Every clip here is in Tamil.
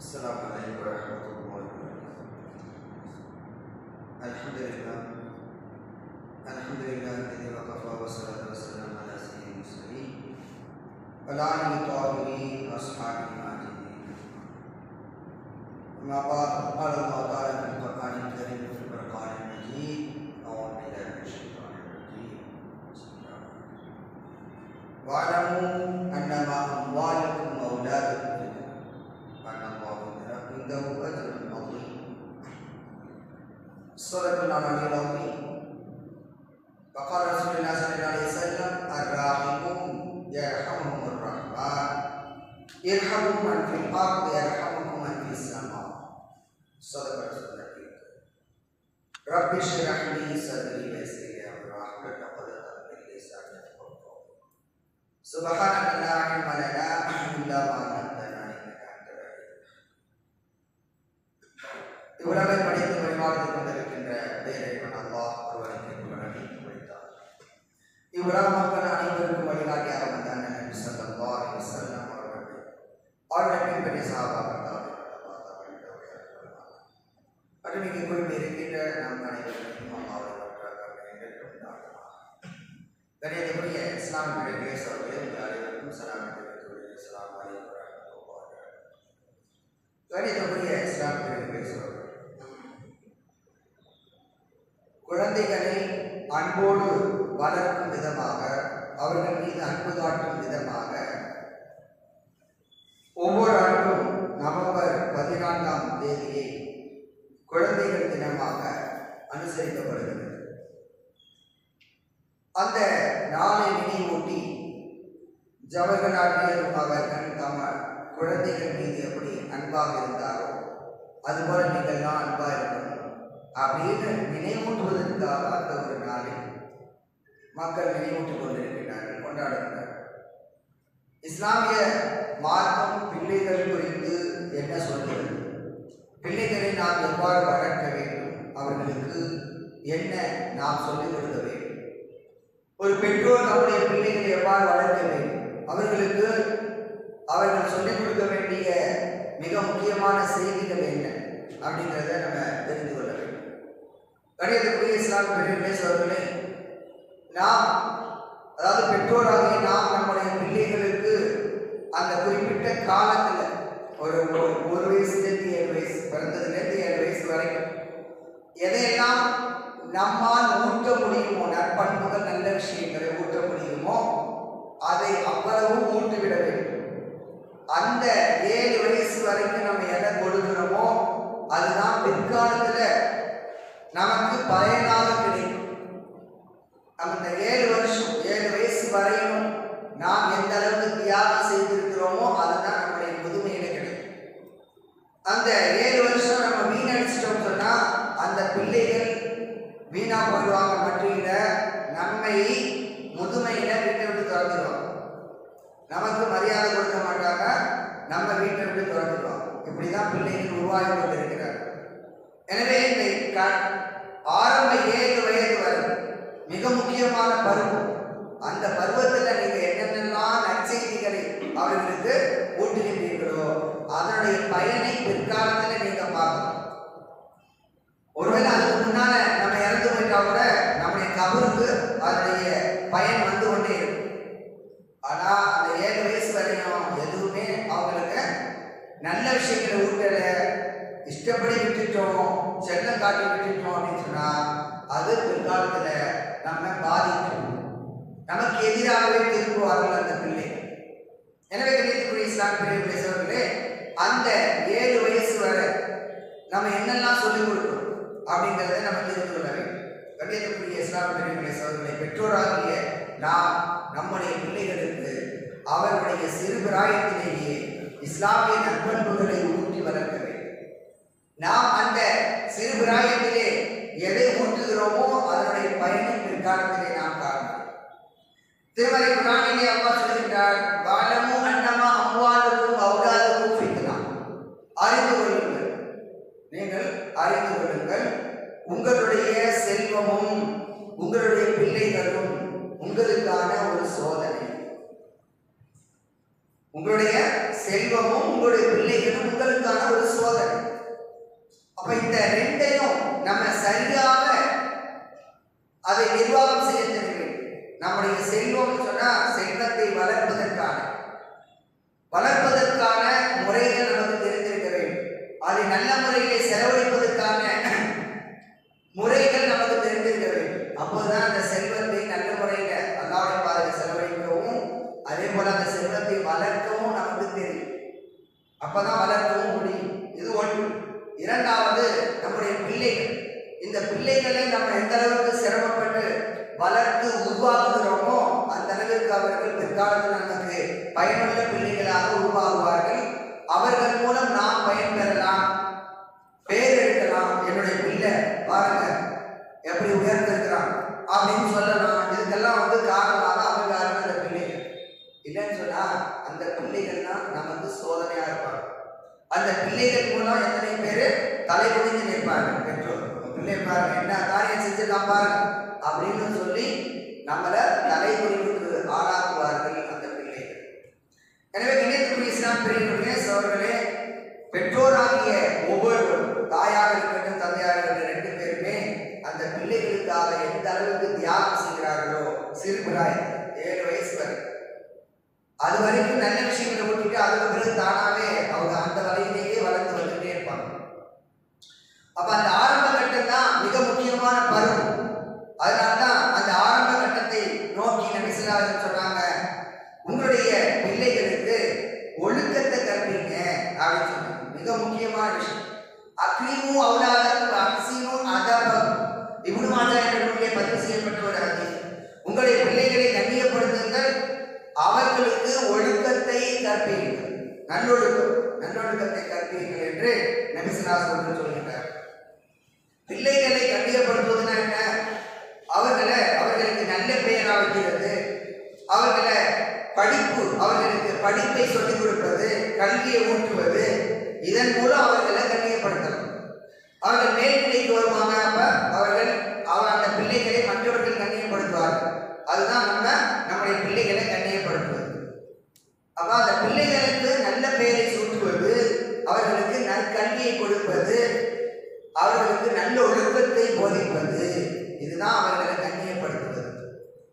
السلام عليكم ورحمة الله وبركاته. الحمد لله. الحمد لله الذي وكفى والصلاة والسلام على سيد المرسلين وعلى آله الطاهرين وأصحابه المعجبين أما بعد، قال الله تعالى في القرآن الكريم في الفرقان المجيد، أعوذ بالله من الشيطان الرجيم. بسم الله واعلموا أنما أموالكم surat menamani lawi Bapak Rasulullah sallallahu alaihi wasallam arrahimun yarhamuhumur rahman. Irhamu man fil ard yarhamuhum man fis sama. Surat Rasulullah itu. Rabbi syrah li sadri yasir ya rahman wa qad atani lisani yafqahu Subhanaka la ilma lana illa ma 'allamtana innaka antal 'alim Ibu Rabbi இவ்வுலக மக்கள் அனைவருக்கும் வழிகாட்டியாக வந்த நபி ஸல்லல்லாஹு அலைஹி வஸல்லம் அவர்கள் அவர்களை பின்பற்றிய சஹாபாக்கள் மற்றும் இங்கே குறிப்பு இருக்கின்ற நம் அனைவருக்கும் அல்லாஹ்வை கணியத்துக்குரிய இஸ்லாமிய பேசுவர்களே உங்கள் அனைவருக்கும் சலாம் இஸ்லாம் அலைக்கும் கணிதமுடைய இஸ்லாமிய பேசுவார்கள் குழந்தைகளை அன்போடு வளர்க்கும் விதமாக அவர்கள் மீது அன்பு காட்டும் விதமாக. ஒவ்வொரு ஆண்டும் நவம்பர் பதினான்காம் தேதியை குழந்தைகள் தினமாக அனுசரிக்கப்படுகிறது. அந்த நாளை நினைவூட்டி ஜவஹர்லால் நேரு அவர்கள் தம குழந்தைகள் மீது எப்படி அன்பாக இருந்தாரோ அதுபோல நீங்கள் தான் அன்பாக இருக்கணும். அப்படின்னு நினைவூட்டுவதற்காக அந்த ஒரு நாளை மக்கள் நினைவூட்டிக் கொண்டிருக்கிறார்கள் கொண்டாடுகிறார்கள். இஸ்லாமிய மார்க்கம் பிள்ளைகள் குறித்து என்ன சொல்கிறது? பிள்ளைகளை நாம் எவ்வாறு வளர்க்க வேண்டும்? அவர்களுக்கு என்ன நாம் சொல்லிக் கொடுக்க வேண்டும்? ஒரு பெற்றோர் நம்முடைய பிள்ளைகளை எவ்வாறு வளர்க்க வேண்டும்? அவர்களுக்கு அவர்கள் சொல்லிக் கொடுக்க வேண்டிய மிக முக்கியமான செய்திகள் என்ன அப்படிங்கிறத நம்ம தெரிந்து கொள்ள வேண்டும். கணியத்துக்குரிய இஸ்லாம் பெரிய சோதர்களே நாம் அதாவது பெற்றோராகிய நாம் நம்முடைய பிள்ளைகளுக்கு அந்த குறிப்பிட்ட காலத்தில் ஒரு ஒரு வயசுலேருந்து ஏழு வயசு பிறந்ததுலேருந்து ஏழு வயசு வரைக்கும் எதையெல்லாம் நம்மால் ஊட்ட முடியுமோ நற்பண்புகள் நல்ல விஷயங்களை ஊட்ட முடியுமோ அதை அவ்வளவு ஊட்டுவிட வேண்டும். அந்த ஏழு வயசு வரைக்கும் நம்ம எதை கொடுக்கிறோமோ அதுதான் பிற்காலத்தில் நமக்கு பயனாக கிடைக்கும். அந்த ஏழு வருஷம் ஏழு வயசு வரையும் நாம் எந்த அளவுக்கு தியாகம் செய்திருக்கிறோமோ அதுதான் நம்முடைய முதுமையில கிடைக்கும். அந்த ஏழு வருஷம் நம்ம வீணடிச்சிட்டோம் சொன்னா அந்த பிள்ளைகள் வீணா போயிடுவாங்க மட்டும் இல்ல நம்மை முதுமையில வீட்டை விட்டு துறந்துடுவாங்க நமக்கு மரியாதை கொடுக்க மாட்டாங்க நம்ம வீட்டை விட்டு துறந்துடுவாங்க இப்படிதான் பிள்ளைகள் உருவாகி கொண்டிருக்கிறார் எனவே இந்த க- ஆரம்ப ஏழு வயது வரை மிக முக்கியமான பருவம் அந்த பருவத்தில் நீங்க என்னென்னலாம் நற்செய்திகளை அவர்களுக்கு ஊட்டுகின்றீர்களோ அதனுடைய பயனை பிற்காலத்தில் நீங்க பார்க்கணும் ஒருவேளை அதுக்கு முன்னால நம்ம இறந்து போயிட்டா கூட நம்முடைய கபருக்கு அதனுடைய பயன் வந்து கொண்டே இருக்கும் ஆனா அந்த ஏழு வயசு வரையும் எதுவுமே அவங்களுக்கு நல்ல விஷயங்களை ஊட்டல இஷ்டப்படி விட்டுட்டோம் செல்லம் காட்டி அப்படின்னு சொன்னா அது பிற்காலத்துல நம்ம பாதிக்கும். நமக்கு எதிராகவே திரும்புவார்கள் அந்த பிள்ளை. எனவே கணிதத்துக்குரிய இஸ்லாம் பிள்ளைகளுடைய பேசுவர்களே அந்த ஏழு வயசு வரை நம்ம என்னெல்லாம் சொல்லிக் கொடுக்கணும் அப்படிங்கிறத நம்ம தெரிந்து கொள்ள வேண்டும். கண்ணியத்துக்குரிய இஸ்லாம் பிள்ளைகளுடைய சோதனை பெற்றோராகிய நாம் நம்முடைய பிள்ளைகளுக்கு அவர்களுடைய சிறு பிராயத்திலேயே இஸ்லாமிய நற்பண்புகளை ஊட்டி வளர்க்க நாம் அந்த சிறு பிராயத்திலே எதை ஊற்றுகிறோமோ அதனுடைய பயனை பிற்காலத்திலே நாம் காணலாம் திருமலை குரானிலே அப்பா சொல்கின்றார் வாழமு அன்னமா அம்வாலுக்கும் அவுலாதுக்கும் வைக்கலாம் அறிந்து கொள்ளுங்கள். நீங்கள் அறிந்து கொள்ளுங்கள். உங்களுடைய செல்வமும் உங்களுடைய பிள்ளைகளும் உங்களுக்கான ஒரு சோதனை. உங்களுடைய செல்வமும் உங்களுடைய பிள்ளைகளும் உங்களுக்கான ஒரு சோதனை. அப்ப இந்த ரெண்டையும் நம்ம சரியாக அதை நிர்வாகம் செய்ய தெரியும். நம்முடைய செல்வம் சொன்னா செல்வத்தை வளர்ப்பதற்கான வளர்ப்பதற்கான முறைகள் நமக்கு தெரிந்திருக்க வேண்டும். அதை நல்ல முறையில் செலவழிப்பதற்கான முறைகள் நமக்கு தெரிந்திருக்க வேண்டும் அப்போதுதான் அந்த செல்வத்தை நல்ல முறையில அல்லாவுடைய பாதையில் செலவழிக்கவும் அதே போல அந்த செல்வத்தை வளர்க்கவும் நமக்கு தெரியும் அப்பதான் வளர்க்கவும் முடியும் இது ஒன்று இரண்டாவது நம்முடைய பிள்ளைகள் இந்த பிள்ளைகளை நம்ம எந்த அளவுக்கு சிரமப்பட்டு வளர்த்து உருவாக்குகிறோமோ அந்த அளவிற்கு அவர்கள் பிற்காலத்தில் நமக்கு பயனுள்ள பிள்ளைகளாக உருவாகுவார்கள் அவர்கள் நான் பயன் பெறலாம் பேர் எடுக்கலாம். என்னுடைய பிள்ளை பாருங்க எப்படி உயர்ந்திருக்கிறான். அப்படின்னு சொல்லலாம். இதுக்கெல்லாம் வந்து காரணமாக அவங்க அந்த பிள்ளைகள் இல்லைன்னு சொன்னா அந்த பிள்ளைகள் தான் நமக்கு சோதனையா இருப்பாங்க. அந்த பிள்ளைகள் மூலம் எத்தனை பேர் தலை குடிஞ்சு நிற்பாங்க? பெற்றோர். பிள்ளை பாருங்க என்ன காரியம் செஞ்சிருக்கான் பாருங்க. அப்படின்னு சொல்லி நம்மளை தலை குடி ஆளாக்குவார்கள் அந்த பிள்ளைகள் எனவே இணையத்துக்குரிய இஸ்லாம் பிரிவுகளே சோர்களே பெற்றோராகிய ஒவ்வொருவரும் தாயாக இருக்கட்டும் தந்தையாக இருக்கட்டும் ரெண்டு பேருமே அந்த பிள்ளைகளுக்காக எந்த அளவுக்கு தியாகம் செய்கிறார்களோ? சிறுபிராய் ஏழு வயசு வரை. அது வரைக்கும் நல்ல விஷயங்களை விட்டுட்டு அதுக்கு பிறகு தானாவே அவங்க அந்த வலையிலேயே வளர்ந்து வந்துட்டே இருப்பாங்க அப்ப அந்த ஆரம்ப கட்டம் தான் மிக முக்கியமான பருவம் அதனால்தான் அந்த ஆரம்ப கட்டத்தை நோக்கி நபிசுல்லாசன் சொன்னாங்க உங்களுடைய பிள்ளைகளுக்கு ஒழுக்கத்தை கற்பீங்க அப்படின்னு சொன்னாங்க மிக முக்கியமான விஷயம் அக்ரீமு அவுலாதக்கு அக்சீனு அதபம் இப்னு மாஜா என்ற நூலிலே பதிவு செய்யப்பட்ட ஒரு ஹதீஸ் உங்களுடைய பிள்ளைகளை கண்ணியப்படுத்துங்கள் அவர்களுக்கு ஒழுக்கத்தை கற்பீர்கள் நல்லொழுக்கம் நல்லொழுக்கத்தை கற்பீர்கள் என்று நபிசுல்லாஸ் அவர்கள் சொல்கின்றார் பிள்ளைகளை கண்ணியப்படுத்துவதுனா என்ன அவர்களை அவர்களுக்கு நல்ல பெயரா வைக்கிறது அவர்களை படிப்பு அவர்களுக்கு படிப்பை சொல்லிக் கொடுப்பது கல்வியை ஊட்டுவது இதன் மூலம் அவர்களை கண்ணியப்படுத்தலாம் அவர்கள் மேல்நிலைக்கு வருவாங்க அப்ப அவர்கள் அவர் அந்த பிள்ளைகளை மற்றவர்கள் கண்ணியப்படுத்துவார்கள் அதுதான் நம்ம நம்முடைய பிள்ளைகளை கண்ணியப்படுத்துவது அப்ப அந்த பிள்ளைகளுக்கு நல்ல பெயரை சூட்டுவது அவர்களுக்கு நற்கல்வியை கொடுப்பது அவர்களுக்கு நல்ல ஒழுக்கத்தை போதிப்பது இதுதான் அவர்களை கண்ணியப்படுத்துவது.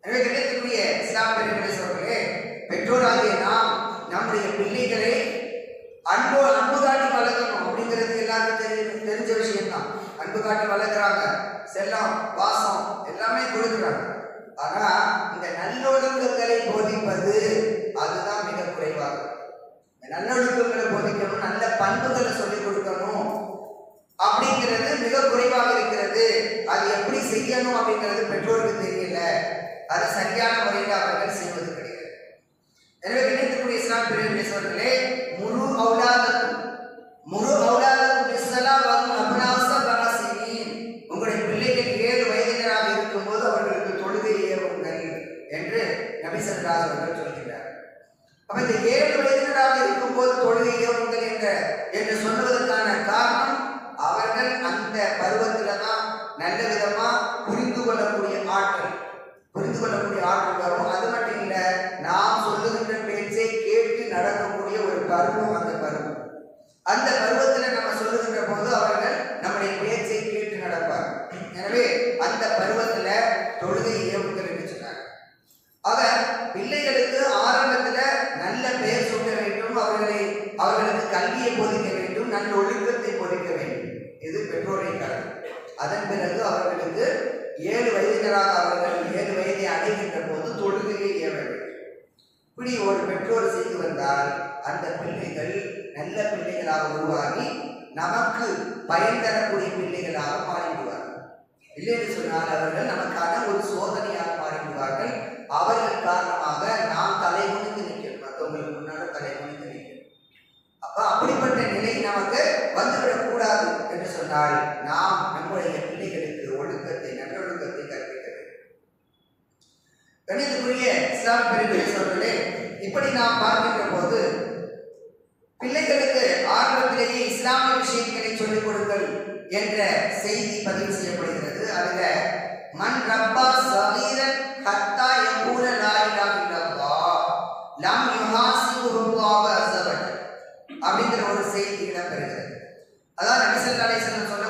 எனவே கிடைக்கக்கூடிய இஸ்லாம் பெருமனை சொல்றே பெற்றோராகிய நாம் நம்முடைய பிள்ளைகளை அன்பு அன்பு காட்டி வளர்க்கணும் அப்படிங்கிறது எல்லாருக்கும் தெரி தெரிஞ்ச விஷயம் தான் அன்பு காட்டி வளர்க்குறாங்க செல்லம் வாசம் எல்லாமே கொடுக்குறாங்க ஆனா இந்த நல்லொழுக்கங்களை போதிப்பது அதுதான் மிக குறைவாக இந்த நல்லொழுக்கங்களை போதிக்கணும் நல்ல பண்புகளை சொல்லிக் கொடுக்கணும் அப்படிங்கிறது மிக குறைவாக இருக்கிறது அது எப்படி செய்யணும் அப்படிங்கிறது பெற்றோருக்கு தெரியல அது சரியான முறையில் அவர்கள் செய்வது கிடையாது எனவே கிடைக்கக்கூடிய இஸ்லாம் பிரிவு சொல்களே முழு அவுலாதக்கும் முழு அவுலாதக்கும் பிஸ்ஸலா வரும் அபனாச பனசினீன் உங்களுடைய பிள்ளைகள் ஏழு வயதினராக இருக்கும்போது அவர்களுக்கு தொழுகை ஏவுங்கள் என்று நபி ஸல்லல்லாஹு அலைஹி அவர்கள் சொல்கிறார் அப்ப இந்த ஏழு வயதினராக இருக்கும்போது தொழுகை ஏவுங்கள் என்ற என்று சொன்னதற்கான காரணம் அவர்கள் அந்த பருவத்துல தான் நல்ல விதமா புரிந்து கொள்ளக்கூடிய ஆற்றல் புரிந்து கொள்ளக்கூடிய ஆற்றல் வரும் அது மட்டும் இல்ல நாம் சொல்லுகின்ற பேச்சை கேட்டு நடக்கக்கூடிய ஒரு பருவம் அந்த பருவம் அந்த பருவத்துல நம்ம சொல்லுகின்ற போது அவர்கள் நம்முடைய பேச்சை கேட்டு நடப்பார் எனவே அந்த பருவத்துல தொழுகை ஏவுங்கள் என்று சொன்னார் ஆக பிள்ளைகளுக்கு ஆரம்பத்துல நல்ல பெயர் சூட்ட வேண்டும் அவர்களை அவர்களுக்கு கல்வியை போதிக்க வேண்டும் நல்ல ஒழுக்கத்தை போதிக்க வேண்டும் இது பெற்றோரை கடமை அதன் பிறகு அவர்களுக்கு ஏழு வயதினராக அவர்கள் ஏழு வயதை அடைகின்ற போது தொழுகையை ஏவ வேண்டும். இப்படி ஒரு பெற்றோர் செய்து வந்தால் அந்த பிள்ளைகள் நல்ல பிள்ளைகளாக உருவாகி நமக்கு பயன் தரக்கூடிய பிள்ளைகளாக மாறிவிடுவார்கள். இல்லை என்று சொன்னால் அவர்கள் நமக்கான ஒரு சோதனையாக மாறிவிடுவார்கள். அவர்கள் காரணமாக நாம் தலை குனிந்து நிற்கிறோம் மற்றவங்களுக்கு முன்னால தலை குனிந்து நிற்கிறோம் அப்ப அப்படிப்பட்ட நிலை நமக்கு வந்துவிடக்கூடாது என்று சொன்னால் நாம் சார் பிரிவு. சொல்கிறே இப்படி நாம் பார்க்கின்ற போது பிள்ளைகளுக்கு ஆரம்பத்திலேயே இஸ்லாமிய விஷயங்களை சொல்லிக் கொடுங்கள் என்ற செய்தி பதிவு செய்யப்படுகிறது. அதுல மண் ரப்பா சகீரன் ஹத்தா எங்கூர லாயிலா இல்லல்லா லாம் யுஹாசிபு ருல்லாஹ அஸவஜல் அப்படிங்கிற ஒரு செய்தி இடம்பெறுகிறது. அதாவது நபி ஸல்லல்லாஹு சொன்ன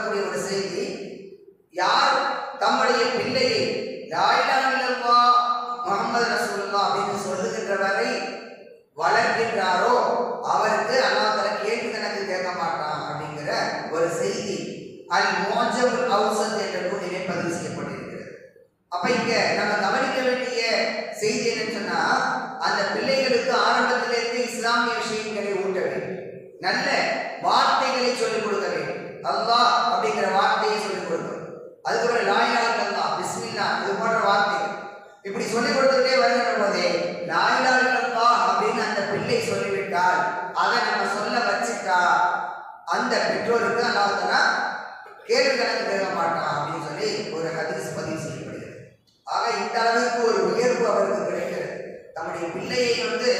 கேள்வி கணக்கு கேட்க மாட்டான் அப்படின்னு சொல்லி ஒரு ஹதீஸ் பதிவு செய்யப்படுகிறது. ஆக இந்த அளவுக்கு ஒரு உயர்வு அவருக்கு கிடைக்கிறது. தம்முடைய பிள்ளையை வந்து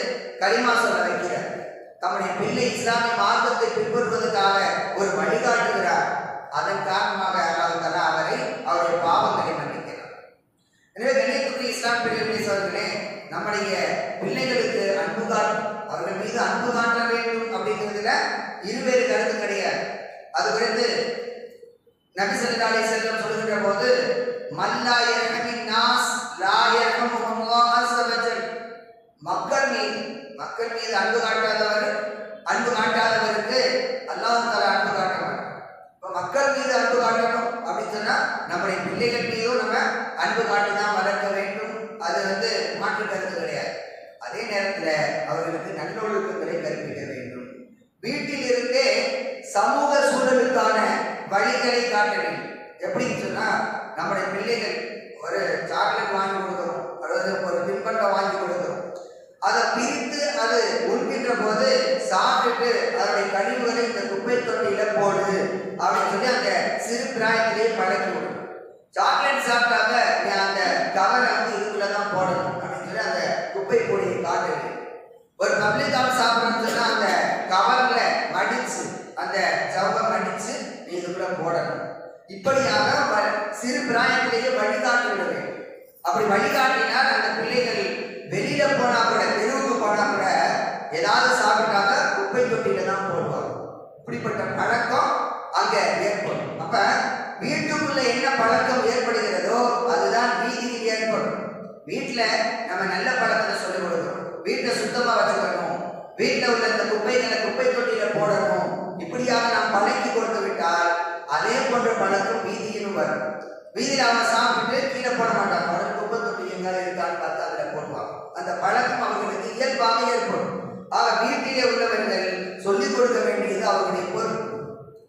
களிமா சொல்ல வைக்கிறார். தம்முடைய பிள்ளை இஸ்லாமிய மார்க்கத்தை பின்பற்றுவதற்காக ஒரு வழிகாட்டுகிறார். அதன் காரணமாக அல்லாஹ் அவரை அவருடைய பாவங்களை மன்னிக்கிறார் எனவே கணியத்துக்குரிய இஸ்லாம் பிள்ளைகளை அவர்களே நம்முடைய பிள்ளைகளுக்கு அன்பு காட்டும் அவர்கள் மீது அன்பு காட்ட வேண்டும் அப்படிங்கிறதுல இருவேறு கருத்து கிடையாது அது குறித்து நபி ஸல்லல்லாஹு அலைஹி வஸல்லம் சொல்கின்ற போது மல்லா நாஸ் லா யர்ஹமுல்லாஹ் அஸ்ஸ மக்கள் மீது மக்கள் மீது அன்பு காட்டாதவர் அன்பு காட்டாதவருக்கு அல்லாஹ் தஆலா அன்பு காட்டணும் இப்போ மக்கள் மீது அன்பு காட்டணும் அப்படின்னு சொன்னால் நம்முடைய பிள்ளைகள் மீதும் நம்ம அன்பு காட்டி தான் வளர்க்க வேண்டும். அது வந்து மாற்று கருத்து கிடையாது. அதே நேரத்தில் அவர்களுக்கு நல்லொழுக்கங்களை கற்பிக்க வேண்டும். வீட்டில் இருந்தே சமூக சூழலுக்கான வழிகளை காட்ட எப்படின்னு சொன்னா நம்முடைய பிள்ளைகள் ஒரு சாக்லேட் வாங்கி கொடுக்குறோம். அல்லது ஒரு தின்பண்டம் வாங்கி கொடுக்குறோம். அதை பிரித்து அது உண்கின்ற போது சாப்பிட்டு அதனுடைய கழிவுகளை இந்த குப்பை தொட்டியில போடு அப்படின்னு சொல்லி அந்த சிறு பிராயத்திலேயே பழக்கி விடும். சாக்லேட் சாப்பிட்டாக்க நீ அந்த கவரை வந்து இதுக்குள்ள தான் போடணும் அப்படின்னு சொல்லி அந்த குப்பை பொடியை காட்டுது ஒரு பப்ளிக் ஆஃப் சாப்பிட்றதுன்னா அந்த கவரில் மடிச்சு அந்த சவ நீ போடணும். இப்படியாக சிறு பிராயத்திலேயே வழிகாட்டி விட வேண்டும். அப்படி வழிகாட்டினால் அந்த பிள்ளைகள் வெளியில போனா கூட தெருவுக்கு போனா கூட ஏதாவது சாப்பிட்டாங்க குப்பை தொட்டியில தான் போடுவாங்க. இப்படிப்பட்ட பழக்கம் அங்க ஏற்படும். அப்ப வீட்டுக்குள்ள என்ன பழக்கம் ஏற்படுகிறதோ அதுதான் வீதியில் ஏற்படும். வீட்டுல நம்ம நல்ல பழக்கத்தை சொல்லிக் கொடுக்கணும். வீட்டை சுத்தமா வச்சுக்கணும். வீட்டில் உள்ள இந்த குப்பைகளை குப்பை தொட்டியில போடணும். இப்படியாக நாம் அதே போன்ற பழக்கம் வீதியிலும் வரும். வீதியில் அவன் சாப்பிட்டு கீழே போட மாட்டான் அவனுக்கு குப்பை தொட்டி இருக்கான்னு பார்த்து அதில் போடுவான் அந்த பழக்கம் அவர்களுக்கு இயல்பாக ஏற்படும். ஆக வீட்டிலே உள்ளவர்கள் சொல்லிக் கொடுக்க வேண்டியது அவர்களுடைய பொறுப்பு.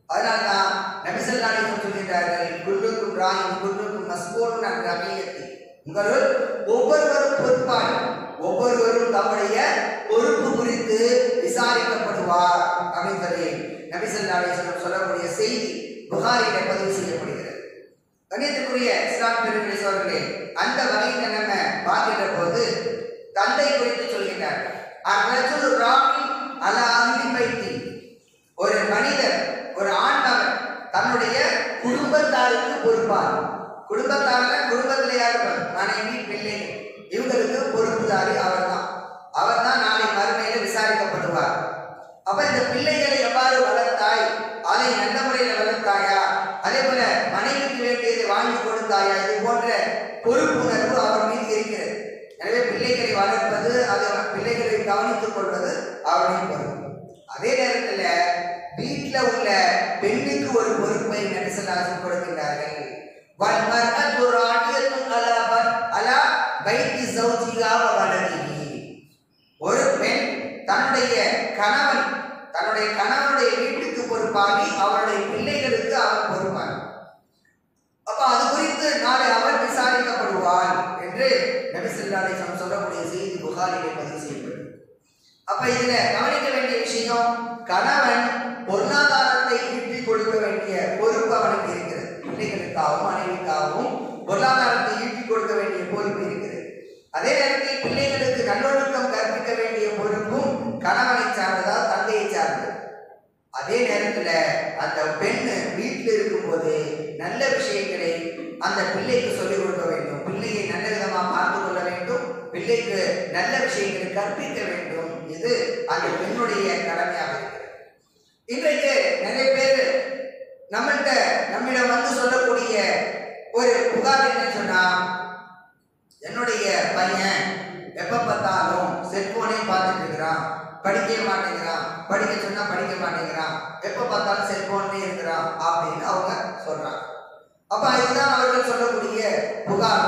அதனால்தான் நபிசல்லாலையும் சொல்கிறார்கள் குல்லுக்கும் ராயும் குல்லுக்கும் மஸ்கூன் ரமியத்தி உங்களுள் ஒவ்வொருவரும் பொறுப்பாளி. ஒவ்வொருவரும் தம்முடைய பொறுப்பு குறித்து விசாரிக்கப்படுவார். அப்படின்னு சொல்லி நபிசல்லாலேஸ்வரம் சொல்லக்கூடிய செய்தி. புகாரில பதிவு செய்யப்படுகிறது. கணியத்துக்குரிய இஸ்லாம் பெருமை சோழர்களே அந்த வகையில் நம்ம பார்க்கின்ற போது தந்தை குறித்து சொல்கின்றார். அர்ரஜுல் ராமி அலா அஹ்லி பைத்தி. ஒரு மனிதர் ஒரு ஆண்டவர் தன்னுடைய குடும்பத்தாருக்கு பொறுப்பார். குடும்பத்தாரில் குடும்பத்துல இருப்பார்? மனைவி பிள்ளை இவங்களுக்கு பொறுப்புதாரி அவர்தான். அவர்தான் நாளை மறுமையில விசாரிக்கப்படுவார். அப்ப இந்த பிள்ளைகளை எவ்வாறு வளர்த்தாய் அதை நல்ல முறையில் வளர்த்தாயா அதே போல மனைவிக்கு வேண்டியதை தாயா இது போன்ற பொறுப்புணர்வு அவர் மீது இருக்கிறது. எனவே பிள்ளைகளை வளர்ப்பது அது பிள்ளைகளை கவனித்துக் கொள்வது அவருடைய பொறுப்பு. அதே நேரத்துல வீட்டுல உள்ள பெண்ணுக்கு ஒரு பொறுப்பை நடிசலாசம் கொடுக்கின்றார்கள். ஒரு பெண் தன்னுடைய கணவன் தன்னுடைய கணவனுடைய வீட்டுக்கு பொறுப்பாகி அவருடைய பிள்ளைகளுக்கு அவர் குறித்து நாளை அவர் விசாரிக்கப்படுவார் என்று நபி சொல்லக்கூடிய செய்தி புகாரிலே பதிவு செய்யப்படும் அப்ப இதுல கவனிக்க வேண்டிய விஷயம் கணவன் பொருளாதாரத்தை ஈட்டி கொடுக்க வேண்டிய பொறுப்பு அவனுக்கு இருக்கிறது. பிள்ளைகளுக்காகவும் மனைவிக்காகவும் பொருளாதாரத்தை ஈட்டி கொடுக்க வேண்டிய பொறுப்பு இருக்கிறது. அதே நேரத்தில் பிள்ளைகளுக்கு நல்லொழுக்கம் கற்பிக்க வேண்டிய பொறுப்பும் கணவனை சார்ந்ததா தந்தையை சார்ந்தது. அதே நேரத்துல அந்த பெண்ணு வீட்டில் இருக்கும்போது நல்ல விஷயங்களை அந்த பிள்ளைக்கு சொல்லிக் கொடுக்க வேண்டும். பிள்ளையை நல்ல விதமாக பார்த்து கொள்ள வேண்டும். பிள்ளைக்கு நல்ல விஷயங்களை கற்பிக்க வேண்டும். இது அந்த பெண்ணுடைய கடமையாக இருக்கிறது. இன்றைக்கு நிறைய பேர் நம்மள்கிட்ட நம்மிடம் வந்து சொல்லக்கூடிய ஒரு புகார் என்ன சொன்னா என்னுடைய பையன் எப்ப பார்த்தாலும் செல்ஃபோனே பார்த்துட்டு இருக்கிறான். படிக்கவே மாட்டேங்கிறான். படிக்க சொன்னா படிக்க மாட்டேங்கிறான். எப்ப பார்த்தாலும் செல்போன்லேயே இருக்கிறான் அப்படின்னு அவங்க சொல்றாங்க. அப்ப இதுதான் அவர்கள் சொல்லக்கூடிய புகார்.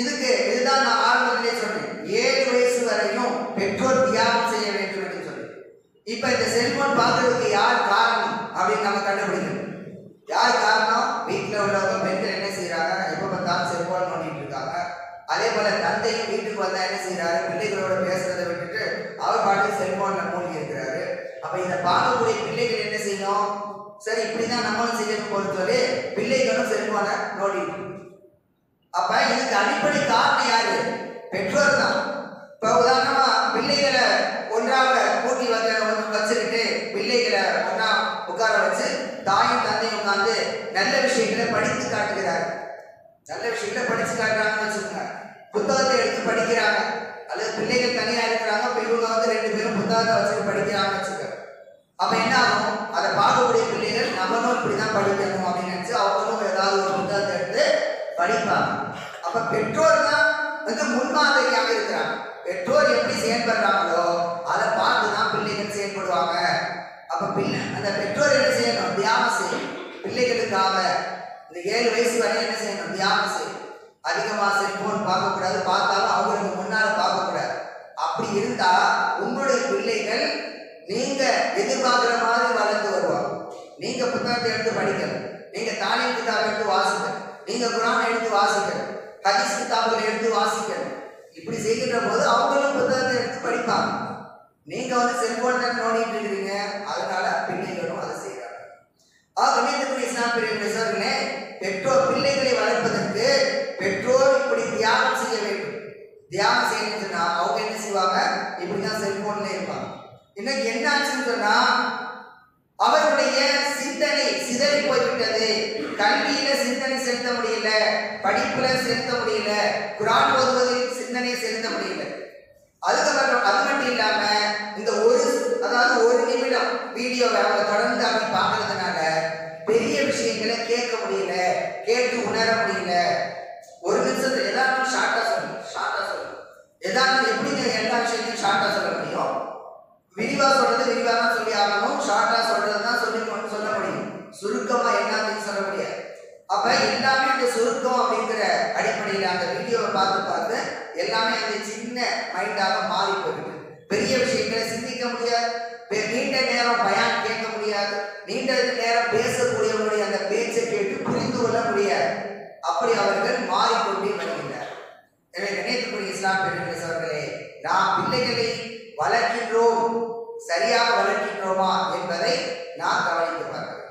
இதுக்கு இதுதான் நான் ஆரம்பத்திலே சொன்னேன். ஏழு வயசு வரையும் பெற்றோர் தியாகம் செய்ய வேண்டும் என்று சொன்னேன் இப்ப இந்த செல்போன் பார்க்கறதுக்கு யார் காரணம் அப்படின்னு நம்ம கண்டுபிடிக்கணும். யார் காரணம்? வீட்டில் உள்ளவங்க பெண்கள் என்ன செய்யறாங்க எப்ப பார்த்தாலும் செல்போன் பண்ணிட்டு இருக்காங்க. அதே போல தந்தையும் வீட்டுக்கு வந்தா என்ன செய்யறாரு பிள்ளைகளோட பேசுறதை விட்டுட்டு அவர் பாட்டு செல்போன்ல மூழ்கி இருக்கிறாரு. அப்ப இதை பார்க்கக்கூடிய பிள்ளைகள் என்ன செய்யும்? சரி இப்படிதான் நம்மளும் பொறுத்தவரை பிள்ளைகளும் செல்போனை நோடி அப்ப இதுக்கு அடிப்படை காரணம் யாரு? பெற்றோர் தான் இப்ப உதாரணமா பிள்ளைகளை ஒன்றாக கூட்டி வந்து வச்சுக்கிட்டு பிள்ளைகளை ஒன்றா உட்கார வச்சு தாயும் தந்தையும் உட்கார்ந்து நல்ல விஷயங்களை படித்து காட்டுகிறார். நல்ல விஷயங்களை படிச்சு காட்டுறாங்கன்னு வச்சுக்கோங்க. புத்தகத்தை எடுத்து படிக்கிறாங்க. அல்லது பிள்ளைகள் தனியா இருக்கிறாங்க அப்ப இவங்க வந்து ரெண்டு பேரும் புத்தகத்தை வச்சு படிக்கிறாங்கன்னு வச்சுக்கோங்க. அப்ப என்ன ஆகும்? அதை பார்க்கக்கூடிய பிள்ளைகள் நம்மளும் இப்படிதான் படிக்கணும் அப்படின்னு நினைச்சு அவங்களும் ஏதாவது ஒரு புத்தகத்தை எடுத்து படிப்பாங்க. அப்ப பெற்றோர் தான் வந்து முன்மாதிரியாக இருக்கிறாங்க. பெற்றோர் எப்படி செயல்படுறாங்களோ அதை பார்த்து தான் பிள்ளைகள் செயல்படுவாங்க. அப்ப பிள்ளை அந்த பெற்றோர் என்ன செய்யணும்? தியானம் செய்யணும். பிள்ளைகளுக்காக இந்த ஏழு வயசு வரை என்ன செய்யணும்? தியானம் செய்யணும். அதிகமா செல்போன் பார்க்கக்கூடாது. பார்த்தாலும் அவங்களுக்கு முன்னால பார்க்கக்கூடாது. அப்படி இருந்தா உங்களுடைய பிள்ளைகள் நீங்க எதிர்பார்க்கிற மாதிரி வளர்ந்து வருவாங்க. நீங்க புத்தகத்தை எடுத்து படிக்கணும். நீங்க தானியத்துக்காக எடுத்து வாசிக்கணும். நீங்க குரான் எடுத்து வாசிக்கணும் ஹதீஸ் கிதாபுல எடுத்து வாசிக்கணும். இப்படி செய்கின்ற போது அவங்களும் புத்தகத்தை எடுத்து படிப்பாங்க. நீங்க வந்து செல்போன் தான் நோண்டிட்டு இருக்கிறீங்க அதனால பிள்ளைகளும் அதை செய்யறாங்க ஆக கணிதத்துக்குரிய இஸ்லாம் பிரிவு சார்களே பெற்றோர் பிள்ளைகளை வளர்ப்பதற்கு பெற்றோர் இப்படி தியானம் செய்ய வேண்டும். தியானம் செய்யணும்னு சொன்னா அவங்க என்ன செய்வாங்க? இப்படிதான் செல்போன்ல இருப்பாங்க. இன்னைக்கு என்ன ஆச்சுன்னு சொன்னா அவர்களுடைய சிந்தனை சிதறி போய்விட்டது கல்வியில சிந்தனை செலுத்த முடியல படிப்புல செலுத்த முடியல குரான் ஓதுவதில் சிந்தனை செலுத்த முடியல. அதுக்கப்புறம் அது மட்டும் இல்லாம இந்த ஒரு அதாவது ஒரு நிமிடம் வீடியோவை அவங்க தொடர்ந்து அப்படி பார்க்கறதுனால பெரிய விஷயங்களை கேட்க முடியல கேட்டு உணர முடியல. ஒரு நிமிஷத்துல ஏதாவது ஷார்ட்டா சொல்லணும் ஷார்ட்டா சொல்லணும் ஏதாவது எப்படிங்க எல்லா விஷயத்தையும் ஷார்ட்டா சொல்ல முடியும்? விரிவா சொல்றது விரிவா தான் சொல்லி ஆகணும் ஷார்ட்டா சொல்றது தான் சொல்லி சொல்ல முடியும். சுருக்கமா என்ன அப்ப எல்லாமே அந்த சுருக்கம் அப்படிங்கிற அடிப்படையில் அந்த வீடியோவை பார்த்து பார்த்து எல்லாமே அந்த சின்ன மைண்டாக மாறி போயிடுது. பெரிய விஷயங்களை சிந்திக்க முடியாது. பெ- நீண்ட நேரம் பயான் கேட்க முடியாது. நீண்ட நேரம் பேசக்கூடியவங்களுடைய அந்த பேச்சை கேட்டு புரிந்து கொள்ள முடியாது. அப்படி அவர்கள் மாறிக்கொண்டே வருகின்றார் எனவே கணேசக்குரிய இஸ்லாம் பெருமக்களே அவர்களே நாம் பிள்ளைகளை வளர்க்கின்றோம். சரியாக வளர்க்கின்றோமா என்பதை நாம் கவனித்து பார்க்க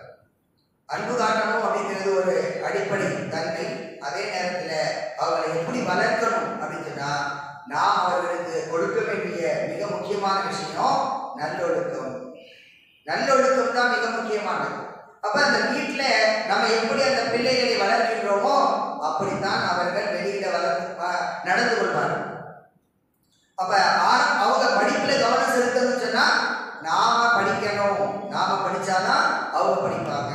அன்பு காட்டணும் அப்படிங்கிறது ஒரு அடிப்படை தன்மை. அதே நேரத்தில் அவர்களை எப்படி வளர்க்கணும் அப்படின்னு சொன்னால் நாம் அவர்களுக்கு கொடுக்க வேண்டிய மிக முக்கியமான விஷயம் நல்லொழுக்கம். நல்லொழுக்கம் தான் மிக முக்கியமானது. அப்போ அந்த வீட்டில் நம்ம எப்படி அந்த பிள்ளைகளை வளர்க்கின்றோமோ அப்படித்தான் அவர்கள் வெளியில் வளர்ந்து நடந்து கொள்வார்கள். அப்போ ஆர- அவங்க படிப்புல கவனம் செலுத்தணும்னு சொன்னா நாம படிக்கணும் நாம படிச்சாதான் அவங்க படிப்பாங்க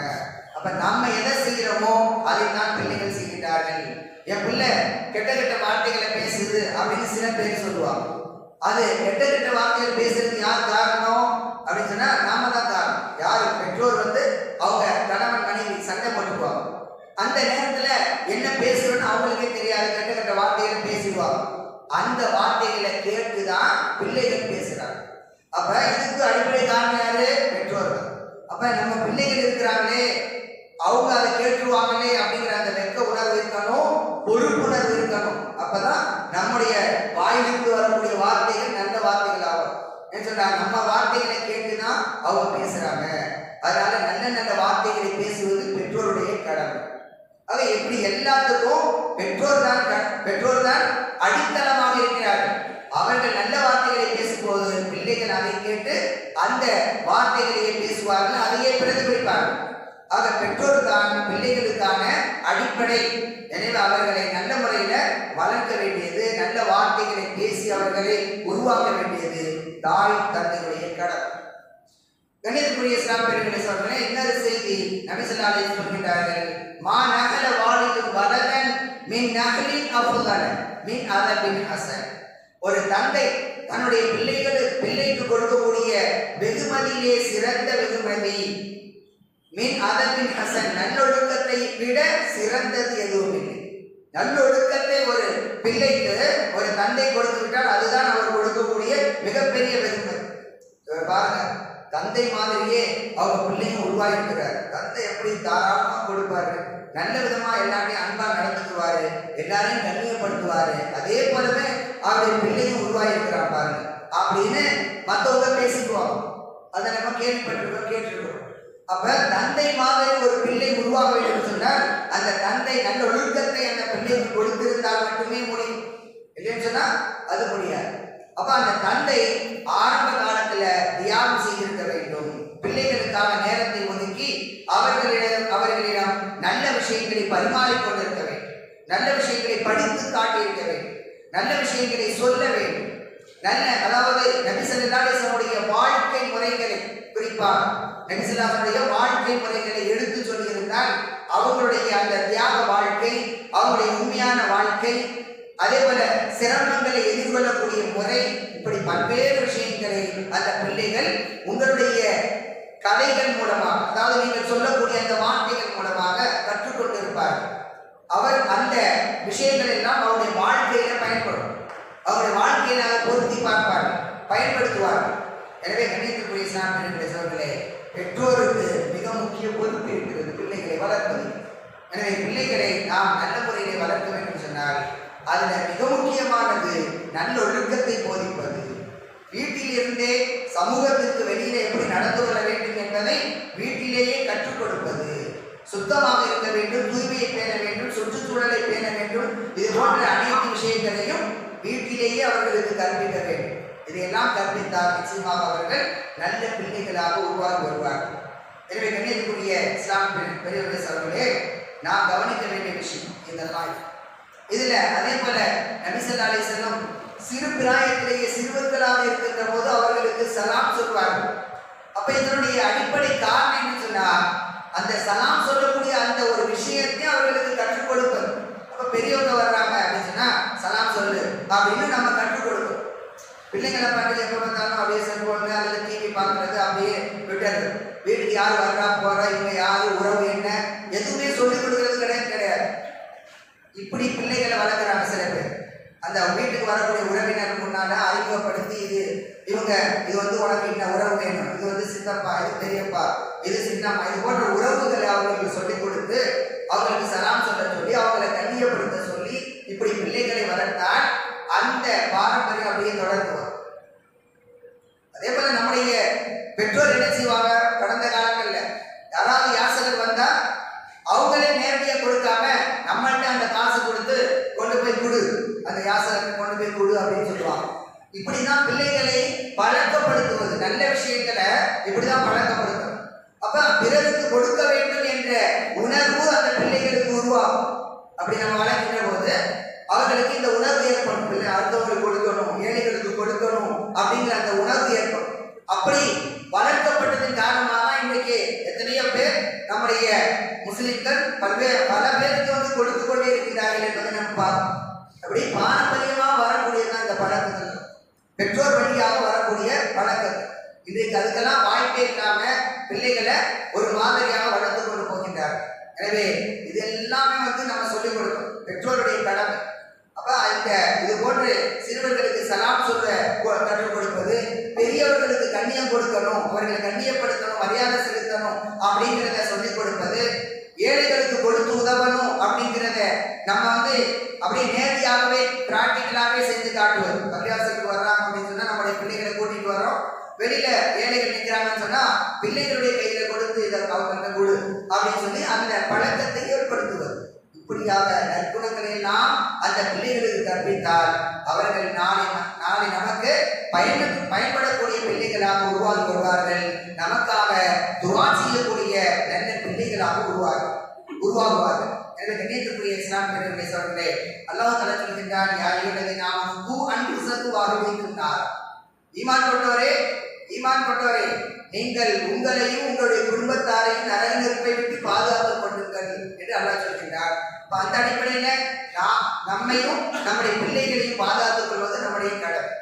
அப்ப நம்ம எதை செய்யறோமோ அதைத்தான் பிள்ளைகள் செய்கிறார்கள் என் பிள்ளை கெட்ட கெட்ட வார்த்தைகளை பேசுது அப்படின்னு சில பேர் சொல்லுவாங்க. அது கெட்ட கெட்ட வார்த்தைகள் பேசுறது யார் காரணம்? அப்படின்னு சொன்னா நாம தான் காரணம். யார்? பெற்றோர் வந்து அவங்க கணவன் மனைவி சண்டை போட்டுக்குவாங்க. அந்த நேரத்துல என்ன பேசுறோம்னு அவங்களுக்கே தெரியாது. கெட்ட கெட்ட வார்த்தைகளை பேசிடுவாங்க. அந்த வார்த்தைகளை கேட்டுதான் பிள்ளைகள் பேசுறாங்க. அப்ப இதுக்கு அடிப்படை காரணம் யாரு? பெற்றோர்கள். அப்ப நம்ம பிள்ளைகள் இருக்கிறாங்களே அவங்க அதை கேட்டுருவாங்களே அப்படிங்கிற அந்த வெக்க உணர்வு இருக்கணும் பொறுப்புணர்வு இருக்கணும். அப்பதான் நம்முடைய வாயிலிருந்து வரக்கூடிய வார்த்தைகள் நல்ல வார்த்தைகள் ஆகும் என்ன சொல்றா? நம்ம வார்த்தைகளை கேட்டுதான் அவங்க பேசுறாங்க. அதனால நல்ல நல்ல வார்த்தைகளை பேசுவது பெற்றோருடைய கடமை. ஆக எப்படி எல்லாத்துக்கும் பெற்றோர் தான் பெற்றோர் தான் அடித்தளமாக இருக்கிறார்கள். அவர்கள் நல்ல வார்த்தைகளை பேசும்போது பிள்ளைகள் அதை கேட்டு அந்த வார்த்தைகளையே பேசுவார்கள் அதையே பிரதிபலிப்பார்கள். ஆக பெற்றோர் தான் பிள்ளைகளுக்கான அடிப்படை. எனவே அவர்களை நல்ல முறையில வளர்க்க வேண்டியது நல்ல வார்த்தைகளை பேசி அவர்களை உருவாக்க வேண்டியது தாய் தந்தையுடைய கடமை. கணிதக்குரிய இஸ்லாம் பெருமைகளை சொல்றேன் இன்னொரு செய்தி நபிசல்லாலே சொல்கின்றார்கள் மா நகல வாழிலும் வரதன் மின் நகலின் அஃதல மின் அதபின் அசன் ஒரு தந்தை தன்னுடைய பிள்ளைகளுக்கு பிள்ளைக்கு கொடுக்கக்கூடிய வெகுமதியிலே சிறந்த வெகுமதி மின் அதபின் ஹசன் நல்லொழுக்கத்தை விட சிறந்தது எதுவும் இல்லை நல்லொழுக்கத்தை ஒரு பிள்ளைக்கு ஒரு தந்தை கொடுத்து விட்டால் அதுதான் அவர் கொடுக்கக்கூடிய மிகப்பெரிய வெகுமதி இவர் பாருங்க தந்தை மாதிரியே அவங்க பிள்ளைங்க உருவாகிருக்கிறார் தந்தை எப்படி தாராளமா கொடுப்பாரு? நல்ல விதமா எல்லாரையும் அன்பா நடந்துக்குவாரு எல்லாரையும் கண்ணியப்படுத்துவாரு. அதே போலவே அவருடைய பிள்ளையும் உருவாகிருக்கிறார் பாருங்க. அப்படின்னு மற்றவங்க பேசிக்குவாங்க. அதை நம்ம கேள்விப்பட்டிருக்கோம் கேட்டிருக்கோம். அப்ப தந்தை மாதிரி ஒரு பிள்ளை உருவாக வேண்டும் சொன்னால் அந்த தந்தை நல்ல ஒழுக்கத்தை அந்த பிள்ளைக்கு கொடுத்திருந்தால் மட்டுமே முடியும். இல்லைன்னு சொன்னா அது முடியாது. அப்ப அந்த தந்தை ஆரம்ப காலத்துல தியாகம் செய்திருக்க வேண்டும். பிள்ளைகளுக்காக நேரத்தை ஒதுக்கி அவர்களிடம் அவர்களிடம் நல்ல விஷயங்களை பரிமாறிக்கொண்டிருக்க வேண்டும். நல்ல விஷயங்களை படித்து காட்டியிருக்க வேண்டும். நல்ல விஷயங்களை சொல்ல வேண்டும். நல்ல அதாவது நபிசல்லாசனுடைய வாழ்க்கை முறைகளை குறிப்பாக நபிசல்லாசனுடைய வாழ்க்கை முறைகளை எடுத்து சொல்லியிருந்தால் அவங்களுடைய அந்த தியாக வாழ்க்கை அவங்களுடைய உண்மையான வாழ்க்கை அதே போல சிரமங்களை எதிர்கொள்ளக்கூடிய முறை இப்படி பல்வேறு விஷயங்களை அந்த பிள்ளைகள் உங்களுடைய கதைகள் மூலமாக அதாவது நீங்கள் சொல்லக்கூடிய அந்த வார்த்தைகள் மூலமாக கற்றுக்கொண்டிருப்பார்கள். அவர் அந்த விஷயங்கள் எல்லாம் அவருடைய வாழ்க்கையில பயன்படும். அவருடைய வாழ்க்கையில அவர் பொருத்தி பார்ப்பார்கள் பயன்படுத்துவார்கள். எனவே கண்ணியத்துக்குரிய சாமி சோழர்களே பெற்றோருக்கு மிக முக்கிய பொறுப்பு இருக்கிறது பிள்ளைகளை வளர்ப்பது எனவே பிள்ளைகளை நாம் நல்ல முறையிலே வளர்க்க வேண்டும் சொன்னால் அதில் மிக முக்கியமானது நல்ல ஒழுக்கத்தை போதிப்பது. வீட்டிலிருந்தே சமூகத்திற்கு வெளியிலே எப்படி நடந்து கொள்ள வேண்டும் என்பதை வீட்டிலேயே கற்றுக் கொடுப்பது. சுத்தமாக இருக்க வேண்டும் தூய்மையை பேண வேண்டும் சுற்றுச்சூழலை பேண வேண்டும். இது போன்ற அனைத்து விஷயங்களையும் வீட்டிலேயே அவர்களுக்கு கற்பிக்க வேண்டும். இதையெல்லாம் கற்பித்தால் நிச்சயமாக அவர்கள் நல்ல பிள்ளைகளாக உருவாகி வருவார்கள் எனவே கண்ணியத்துக்குரிய இஸ்லாம் பெரிய- பெரியவர்களே அவர்களே நாம் கவனிக்க வேண்டிய விஷயம் இதெல்லாம். இதுல அதே போல நபிசல்லா அலி செல்லம் சிறு பிராயத்திலேயே சிறுவர்களாக இருக்கின்ற போது அவர்களுக்கு சலாம் சொல்வார்கள். அப்ப இதனுடைய அடிப்படை காரணம் என்று சொன்னா அந்த சலாம் சொல்லக்கூடிய அந்த ஒரு விஷயத்தை அவர்களுக்கு கற்றுக் கொடுப்பது. அப்ப பெரியவங்க வர்றாங்க அப்படின்னு சொன்னா சலாம் சொல்லு அப்படின்னு நம்ம பிள்ளைங்களை பார்த்து எப்போ பார்த்தாலும் அப்படியே செல்போன் அல்லது டிவி பார்க்கறது அப்படியே விட்டுறது. வீட்டுக்கு யார் வர்றா போறா இவங்க யாரு உறவு என்ன எதுவுமே சொல்லிக் கொடுக்கறது கிடையாது கிடையாது. இப்படி பிள்ளைகளை வளர்க்குறாங்க சில பேர். அந்த வீட்டுக்கு வரக்கூடிய உறவினர் முன்னால அறிமுகப்படுத்தி இது இவங்க இது வந்து உனக்கு இந்த உறவு வேணும் இது வந்து சித்தப்பா இது பெரியப்பா இது சின்னம்மா இது போன்ற உறவுகளை அவங்களுக்கு சொல்லிக் கொடுத்து அவங்களுக்கு சலாம் சொல்ல சொல்லி அவங்களை கண்ணியப்படுத்த சொல்லி இப்படி பிள்ளைகளை வளர்த்தால் அந்த பாரம்பரியம் அப்படியே தொடர்ந்து வரும். அதே போல நம்முடைய பெற்றோர் என்ன செய்வாங்க? கடந்த காலங்களில். யாராவது யாசகர் வந்தா அவங்களே நேரடியாக கொடுக்காம நம்மள்ட்ட அந்த காசு கொடுத்து கொண்டு போய் கொடு. அந்த யாசகருக்கு கொண்டு போய் கொடு அப்படின்னு சொல்லுவாங்க. இப்படிதான் பிள்ளைகளை பழக்கப்படுத்துவது. நல்ல விஷயங்களை இப்படிதான் பழக்கப்படுத்தும் அப்ப பிறருக்கு கொடுக்க வேண்டும் என்ற உணர்வு அந்த பிள்ளைகளுக்கு உருவாகும். அப்படி நம்ம வளர்க்கின்ற போது அவர்களுக்கு இந்த உணர்வு ஏற்படும் இல்லை அடுத்தவங்களுக்கு கொடுக்கணும் ஏழைகளுக்கு கொடுக்கணும் அப்படிங்கிற அந்த உணர்வு ஏற்படும். அப்படி வளர்க்கப்பட்டதன் காரணமாக தான் இன்றைக்கு எத்தனையோ பேர் நம்முடைய முஸ்லிம்கள் பல்வேறு பல பேருக்கு வந்து கொடுத்து கொண்டே இருக்கிறார்கள் என்பதை நம்ம பார்க்கணும் அப்படி பாரம்பரியமாக வரக்கூடியதான் இந்த பழக்கங்கள். பெற்றோர் வழியாக வரக்கூடிய பழக்கங்கள். இன்றைக்கு அதுக்கெல்லாம் வாய்ப்பே இல்லாம பிள்ளைகளை ஒரு மாதிரியாக வளர்த்து கொண்டு போகின்றார்கள். எனவே இது எல்லாமே வந்து நம்ம சொல்லிக் கொடுக்கணும். பெற்றோருடைய கடமை. இந்த இது போன்று சிறுவர்களுக்கு சலாம் சொல்ல கற்றுக் கொடுப்பது பெரியவர்களுக்கு கண்ணியம் கொடுக்கணும். அவர்களை கண்ணியப்படுத்தணும் மரியாதை செலுத்தணும் அப்படிங்கிறத சொல்லிக் கொடுப்பது ஏழைகளுக்கு கொடுத்து உதவணும் அப்படிங்கிறத நம்ம வந்து அப்படியே நேரடியாகவே பிராக்டிக்கலாகவே செஞ்சு காட்டுவது பள்ளிவாசலுக்கு வர்றாங்க அப்படின்னு சொன்னா நம்முடைய பிள்ளைகளை கூட்டிட்டு வரோம் வெளியில ஏழைகள் நிற்கிறாங்கன்னு சொன்னா பிள்ளைகளுடைய கையில கொடுத்து இதை அவங்கள்ட்ட கொடு அப்படின்னு சொல்லி அந்த பழக்கத்தை ஏற்படுத்துவது இப்படியாக நற்குணங்களை எல்லாம் அந்த பிள்ளைகளுக்கு அவர்கள் நாளை நாளை நமக்கு பயன் பயன்படக்கூடிய பிள்ளைகளாக உருவாகி வருவார்கள். நமக்காக துவா செய்யக்கூடிய நல்ல பிள்ளைகளாக உருவாகும் உருவாகுவார்கள். எனவே கண்ணியத்துக்குரிய இஸ்லாம் பெருமை சொல்களே அல்லாஹ் தலா சொல்கின்றான் யாரையுள்ளதை நாம் பூ அன்பு சத்துவாக வைக்கின்றார் ஈமான் கொண்டவரே ஈமான் கொண்டவரே நீங்கள் உங்களையும் உங்களுடைய குடும்பத்தாரையும் நரக நெருப்பை விட்டு பாதுகாத்துக் என்று அல்லாஹ் சொல்கின்றார்? இப்போ அந்த அடிப்படையில நாம் நம்மையும் நம்முடைய பிள்ளைகளையும் பாதுகாத்துக் கொள்வது நம்முடைய கடமை.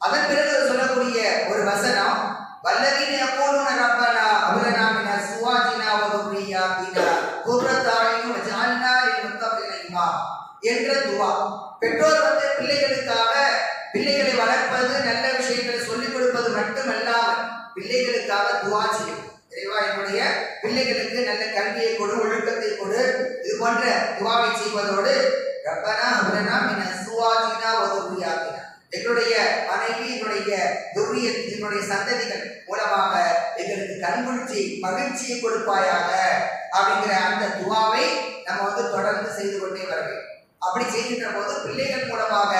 அதன் பிறகு சொல்லக்கூடிய ஒரு வசனம் வல்லவீன யகூலுன ரப்பனா அபலனா சுவாஜினா வ துர்ரியாத்தினா குர்ரத்தாயினும் வஜஅல்னா லில் முத்தகின என்ற துவா. பெற்றோர் வந்து பிள்ளைகளுக்காக பிள்ளைகளை வளர்ப்பது நல்ல விஷயங்களை சொல்லிக் கொடுப்பது மட்டுமல்லாமல் பிள்ளைகளுக்காக துவா பிள்ளைகளுக்கு நல்ல கல்வியை கொடு ஒழுக்கத்தை கொடு. இது போன்ற துவாவை செய்வதோடு ரப்பனா அபலனா மின சுவாதினா வ எங்களுடைய மனைவி என்னுடைய துரிய என்னுடைய சந்ததிகள் மூலமாக எங்களுக்கு கண்குளிர்ச்சி மகிழ்ச்சியை கொடுப்பாயாக அப்படிங்கிற அந்த துவாவை நம்ம வந்து தொடர்ந்து செய்து கொண்டே வர வேண்டும். அப்படி செய்கின்ற போது பிள்ளைகள் மூலமாக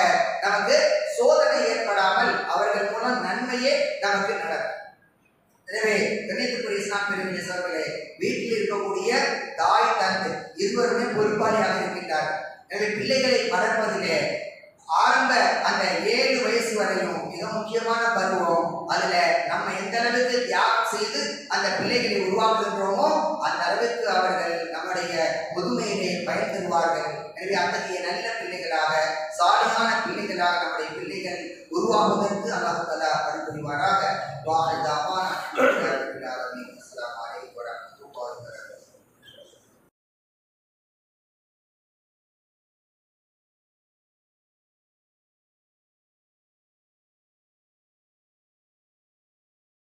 நமக்கு சோதனை ஏற்படாமல் அவர்கள் மூலம் நன்மையே நமக்கு நடக்கும் எனவே கண்ணியத்துக்குரிய இஸ்லாம் பெருமையை சோர்களே வீட்டில் இருக்கக்கூடிய தாய் தந்தை இருவருமே பொறுப்பாளியாக இருக்கின்றார் எனவே பிள்ளைகளை வளர்ப்பதிலே ஆரம்ப அந்த ஏழு வயசு வரையும் மிக முக்கியமான பருவம் அதுல நம்ம எந்த அளவுக்கு தியாகம் செய்து அந்த பிள்ளைகளை உருவாக்குகின்றோமோ அந்த அளவுக்கு அவர்கள் நம்முடைய முதுமையிலே பயன் தருவார்கள். எனவே அத்தகைய நல்ல பிள்ளைகளாக சாலையான பிள்ளைகளாக நம்முடைய பிள்ளைகள் உருவாகுவதற்கு அல்லாஹ்